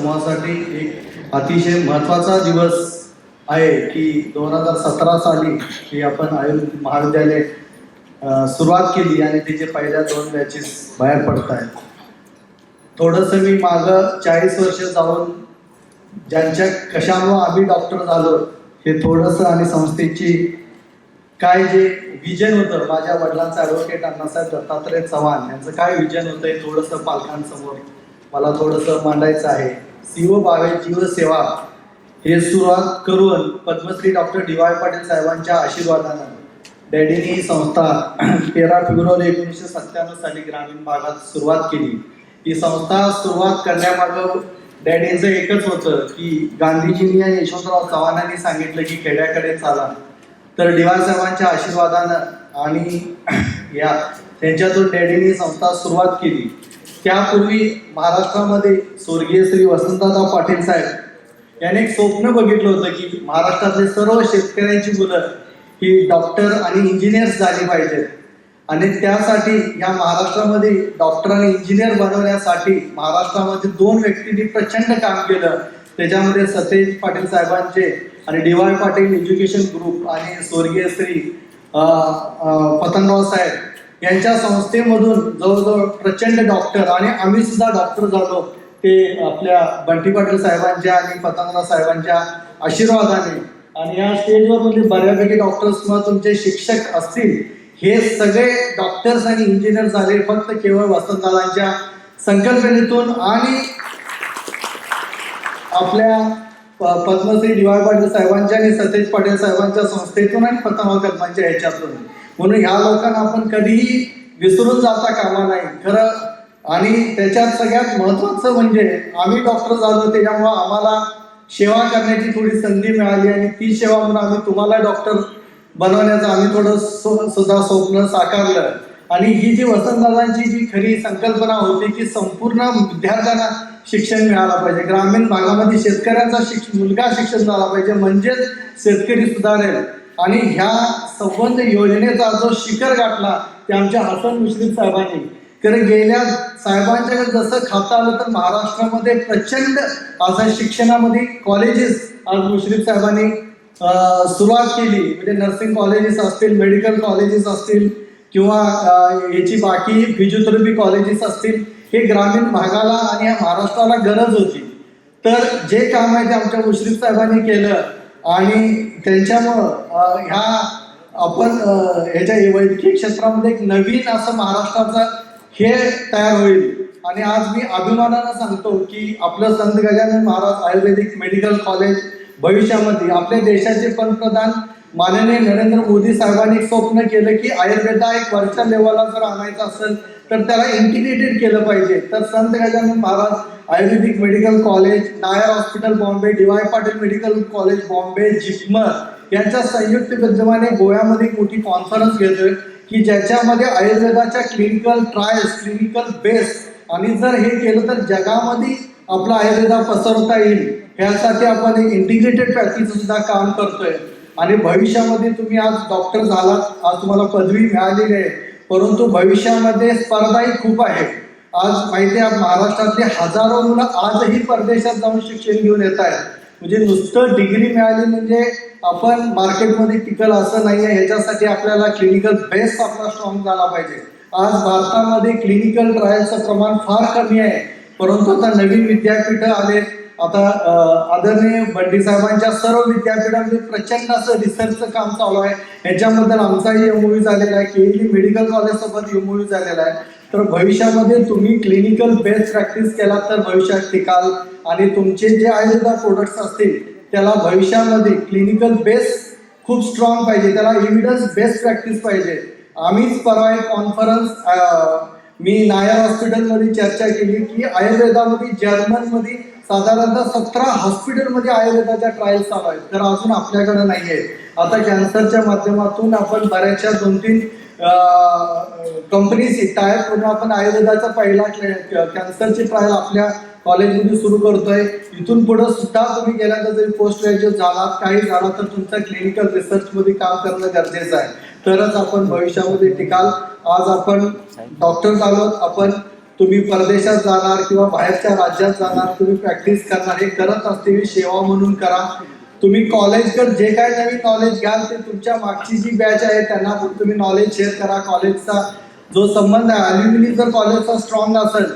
समूहासाठी एक अतिशय महत्त्वाचा दिवस आहे की दोन हजार सतरा साली की आपण आयुर्वेद महाविद्यालय सुरुवात केली आणि तिचे पहिल्या दोन बॅचेस बाहेर पडत आहेत. थोडंसं मी मागं चाळीस वर्ष जाऊन ज्यांच्या कशामुळं आम्ही डॉक्टर झालो हे थोडंसं आणि संस्थेची काय जे विजन होतं माझ्या वडिलांचं ॲडव्होकेट अण्णासाहेब दत्तात्रय चव्हाण यांचं काय विजन होतं हे थोडंसं पालकांसमोर मला थोडंसं मांडायचं आहे. सीओ बावे जीवसेवा हे सुरुवात करून Padmashri doctor D Y Patil साहेबांच्या आशीर्वादानं. डॅडीनी ही संस्था तेरा फेब्रुवारी एकोणीसशे सत्त्याण्णव साली ग्रामीण भागात सुरुवात केली. ही संस्था सुरुवात करण्यामागं डॅडींचं एकच होतं की गांधीजींनी आणि यशवंतराव चव्हाणांनी सांगितलं की खेड्याकडे चाला. तर डिवाय साहेबांच्या आशीर्वादानं आणि या त्यांच्यातून डॅडीने संस्था सुरुवात केली. त्यापूर्वी महाराष्ट्रामध्ये स्वर्गीय श्री वसंतदादा पाटील साहेब याने एक स्वप्न बघितलं होतं की महाराष्ट्रातले सर्व शेतकऱ्यांची मुलं ही डॉक्टर आणि इंजिनियर्स झाली पाहिजेत आणि त्यासाठी या महाराष्ट्रामध्ये डॉक्टर आणि इंजिनियर बनवण्यासाठी महाराष्ट्रामध्ये दोन व्यक्तींनी प्रचंड काम केलं. त्याच्यामध्ये सतेज पाटील साहेबांचे आणि D Y Patil education group आणि स्वर्गीय श्री पतंगराव साहेब यांच्या संस्थेमधून जवळजवळ प्रचंड डॉक्टर आणि आम्ही सुद्धा डॉक्टर झालो. ते आपल्या बंटी पाटील साहेबांच्या आणि पतंगराव साहेबांच्या आशीर्वादाने. आणि या स्टेजवर म्हणजे बऱ्यापैकी डॉक्टर्स किंवा तुमचे शिक्षक असतील हे सगळे डॉक्टर्स आणि इंजिनियर झाले फक्त केवळ वसंतदादांच्या संकल्पनेतून. आणि आपल्या पद्मश्री डी वाय पाटील साहेबांच्या आणि सतेज पाटील साहेबांच्या संस्थेतून आणि पतंगाव कदमांच्या ह्याच्यातून. म्हणून ह्या लोकांना आपण कधीही विसरून जाता कामा नाही. खरं आणि त्याच्यात सगळ्यात महत्वाचं म्हणजे आम्ही डॉक्टर झालो त्याच्यामुळं आम्हाला सेवा करण्याची थोडी संधी मिळाली आणि ती सेवा म्हणून आम्ही तुम्हाला डॉक्टर बनवण्याचं आम्ही थोडं सुद्धा स्वप्न साकारलं. आणि ही जी वसंतदादांची जी खरी संकल्पना होती की संपूर्ण विद्यार्थ्यांना शिक्षण मिळालं पाहिजे. ग्रामीण भागामध्ये शेतकऱ्यांचा शिक्ष मुलगा शिक्षण झाला पाहिजे म्हणजेच शेतकरी सुधारेल. आणि ह्या संबंध योजनेचा जो शिखर गाठला ते आमच्या हसन मुश्रीफ साहेबांनी. कारण गेल्या साहेबांच्याकडे जसं खाता आलं तर महाराष्ट्रामध्ये प्रचंड असं शिक्षणामध्ये कॉलेजेस आज मुश्रीफ साहेबांनी सुरुवात केली. म्हणजे नर्सिंग कॉलेजेस असतील मेडिकल कॉलेजेस असतील किंवा याची बाकी फिजिओथेरपी कॉलेजेस असतील हे ग्रामीण भागाला आणि या महाराष्ट्राला गरज होती. तर जे काम आहे ते आमच्या मुश्रीफ साहेबांनी केलं. आणि त्यांच्यामुळं ह्या आपण अं, ह्याच्या वैद्यकीय क्षेत्रामध्ये एक नवीन असं महाराष्ट्राचं हे तयार होईल. आणि आज मी अभिमानानं सांगतो की आपलं Sant Gajanan Maharaj ayurvedic medical college भविष्यामध्ये आपल्या देशाचे पंतप्रधान माननीय नरेंद्र मोदी साहेबांनी एक स्वप्न केलं की आयुर्वेदा एक वरच्या लेवलला जर आणायचं असेल तर त्याला इंटिग्रेटेड केलं पाहिजे. तर Sant Gajanan Maharaj Ayurvedic medical college Nair hospital Bombay D Y Patil medical college Bombay JIPMER यांच्या संयुक्त विद्यमाने गोव्यामध्ये मोठी कॉन्फरन्स घेतोय की ज्याच्यामध्ये आयुर्वेदाच्या क्लिनिकल ट्रायल्स क्लिनिकल बेस आणि जर हे केलं तर जगामध्ये आपला आयुर्वेदा पसरवता येईल. यासाठी आपण एक इंटिग्रेटेड प्रॅक्टिस सुद्धा काम करतोय. आणि भविष्यामध्ये तुम्ही आज डॉक्टर झालात आज तुम्हाला पदवी मिळालेली आहे. परंतु भविष्यामध्ये स्पर्धाही खूप आहे. आज माहिती आहे महाराष्ट्रातले हजारो मुलं आजही परदेशात जाऊन शिक्षण घेऊन येत आहेत म्हणजे नुसतं डिग्री मिळाली म्हणजे आपण मार्केटमध्ये टिकल असं नाही आहे ह्याच्यासाठी आपल्याला क्लिनिकल बेस आपला स्ट्रॉंग झाला पाहिजे. आज भारतामध्ये क्लिनिकल ट्रायलचं प्रमाण फार कमी आहे. परंतु आता नवीन विद्यापीठं आले आता आदरणीय बंडी साहेबांच्या सर्व विद्यापीठामध्ये प्रचंड असं रिसर्चचं काम चालू आहे. ह्याच्याबद्दल आमचाही एमओयू झालेला आहे केईली मेडिकल कॉलेजसोबत एमओयू झालेला आहे. तर भविष्यामध्ये तुम्ही क्लिनिकल बेस्ट प्रॅक्टिस केला तर भविष्यात टिकाल. आणि तुमचे जे आयुर्वेदा प्रोडक्ट्स असतील त्याला भविष्यामध्ये क्लिनिकल बेस खूप स्ट्रॉंग पाहिजे. त्याला एव्हिडन्स बेस्ट प्रॅक्टिस पाहिजे. आम्हीच परवा एक कॉन्फरन्स मी नायर हॉस्पिटलमध्ये चर्चा केली की आयुर्वेदामध्ये जर्मनमध्ये साधारणतः सतरा हॉस्पिटलमध्ये आयुर्वेदाच्या ट्रायल्स चालू आहेत. तर अजून आपल्याकडे नाही आहे आता कॅन्सरच्या माध्यमातून आपण बऱ्याचशा दोन तीन कंपनीज टायप करून आपण आयुर्वेदाचा पहिला कॅन्सरची ट्रायल आपल्या कॉलेजमध्ये सुरू करतोय. इथून पुढे सुद्धा तुम्ही गेल्यानंतर जरी पोस्ट ग्रॅज्युएट झालात. काही झाला तर तुमचा क्लिनिकल रिसर्चमध्ये काम करणं गरजेचं आहे. तरच आपण भविष्यामध्ये टिकाल. आज आपण डॉक्टर झालो. आपण तुम्ही परदेशात जाणार किंवा बाहेरच्या राज्यात जाणार तुम्ही प्रॅक्टिस करणार हे करत असते सेवा म्हणून करा. तुम्ही कॉलेजकडे जे काय नवीन नॉलेज घ्याल ते तुमच्या मागची जी बॅच आहे त्यांना तुम्ही नॉलेज शेअर करा. कॉलेजचा जो संबंध आहे अल्युमिनी जर कॉलेजचा स्ट्रॉंग असेल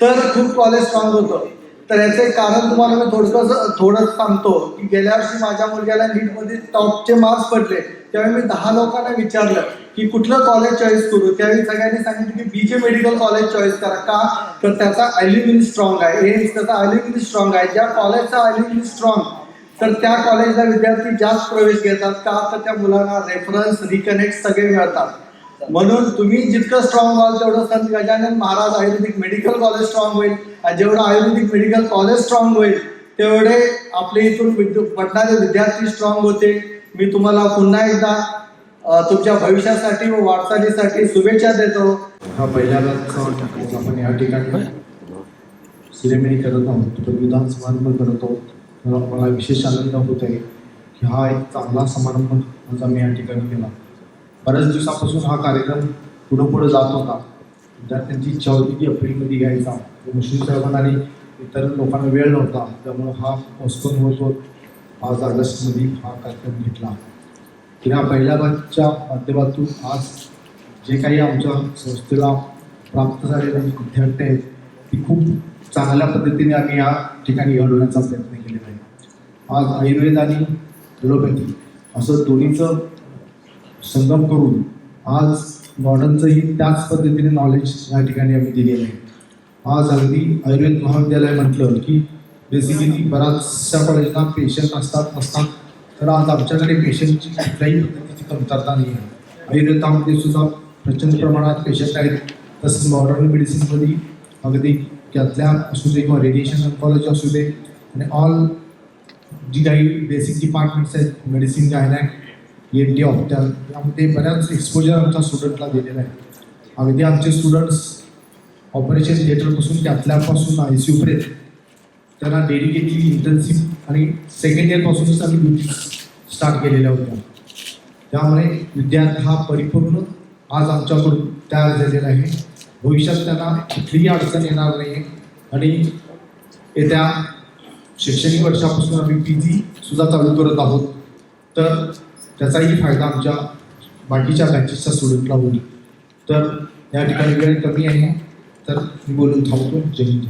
तर खूप कॉलेज स्ट्रॉंग होतं. तर याचे कारण तुम्हाला मी थोडंसं थोडं सांगतो की गेल्या वर्षी माझ्या मुलग्याला नीटमध्ये टॉपचे मार्क्स पडले. त्यावेळी मी दहा लोकांना विचारलं की कुठलं कॉलेज चॉईस करू? त्यावेळी सगळ्यांनी सांगितलं की बीजे मेडिकल कॉलेज चॉईस करा. का? तर त्याचा अल्युमिन स्ट्रॉंग आहे. एम्स त्याचा अल्युमिन स्ट्रॉंग आहे. ज्या कॉलेजचा अल्युमिन स्ट्रॉंग तर त्या कॉलेजला विद्यार्थी जास्त प्रवेश घेतात. का? तर त्या मुलांना रेफरन्स रिकनेक्ट सगळे मिळतात. म्हणून तुम्ही जितकं स्ट्रॉंग व्हाल तेवढं Sant Gajanan Maharaj Ayurvedic medical college strong होईल. आणि जेवढं आयुर्वेदिक मेडिकल कॉलेज स्ट्रॉंग होईल तेवढे आपले इथून पडणारे विद्यार्थी स्ट्रॉंग होते. मी तुम्हाला पुन्हा एकदा तुमच्या भविष्यासाठी व वाटचालीसाठी शुभेच्छा देतो. हा पहिल्यांदाच आपण या ठिकाणी सिरेमनी करत आहोत. विधान समारंभ करत आहोत. मला विशेष आनंद होत आहे की हा एक चांगला समारंभ आज आम्ही या ठिकाणी केला. बऱ्याच दिवसापासून हा कार्यक्रम पुढं पुढं जात होता. विद्यार्थ्यांची इच्छा होती की एप्रिलमध्ये घ्यायचा मुस्लिम साहेबांना आणि इतर लोकांना वेळ नव्हता. त्यामुळं हा पोस्टपोन होत होत आज ऑगस्टमध्ये हा कार्यक्रम घेतला. या पहिल्या बाजच्या माध्यमातून आज जे काही आमच्या संस्थेला प्राप्त झालेले विद्यार्थी आहेत ती खूप चांगल्या पद्धतीने आम्ही या ठिकाणी घडवण्याचा प्रयत्न केलेला आहे. आज आयुर्वेद आणि ॲलोपॅथी असं दोन्हीचं संगम करून आज मॉडर्नचंही त्याच पद्धतीने नॉलेज या ठिकाणी आम्ही दिलेलं आहे. आज अगदी आयुर्वेद महाविद्यालय म्हटलं की बेसिकली बऱ्याचशा कॉलेजना पेशंट असतात नसतात. तर आज आमच्याकडे पेशंटची कुठल्याही पद्धतीची कमतरता नाही आहे. आयुर्वेदामध्ये सुद्धा प्रचंड प्रमाणात पेशंट आहेत. तसंच मॉडर्न मेडिसिनमध्ये अगदी त्यातल्या असू दे किंवा रेडिएशन ऑन्कॉलॉजी असू दे आणि ऑल जी काही बेसिक डिपार्टमेंट्स आहेत medicine gynaec N D ophthal यामध्ये बऱ्याच एक्सपोजर आमच्या स्टुडंटला दिलेला आहे अगदी आमचे स्टुडंट्स ऑपरेशन थिएटरपासून त्यातल्यापासून आय सी यूपर्यंत त्यांना डेडिकेटली इंटर्नशिप आणि सेकंड इयरपासूनच आम्ही ड्युटी स्टार्ट केलेल्या होत्या. त्यामुळे विद्यार्थी हा परिपूर्ण आज आमच्याकडून तयार झालेला आहे. भविष्यात त्यांना कुठलीही अडचण येणार नाही आणि येत्या शैक्षणिक वर्षापासून आम्ही पी जी सुद्धा चालू करत आहोत. तर त्याचाही फायदा आमच्या बाकीच्या बॅचेसच्या स्टुडंटला होईल. तर या ठिकाणी वेळ कमी आहे. तर मी बोलून थांबतो. जय हिंद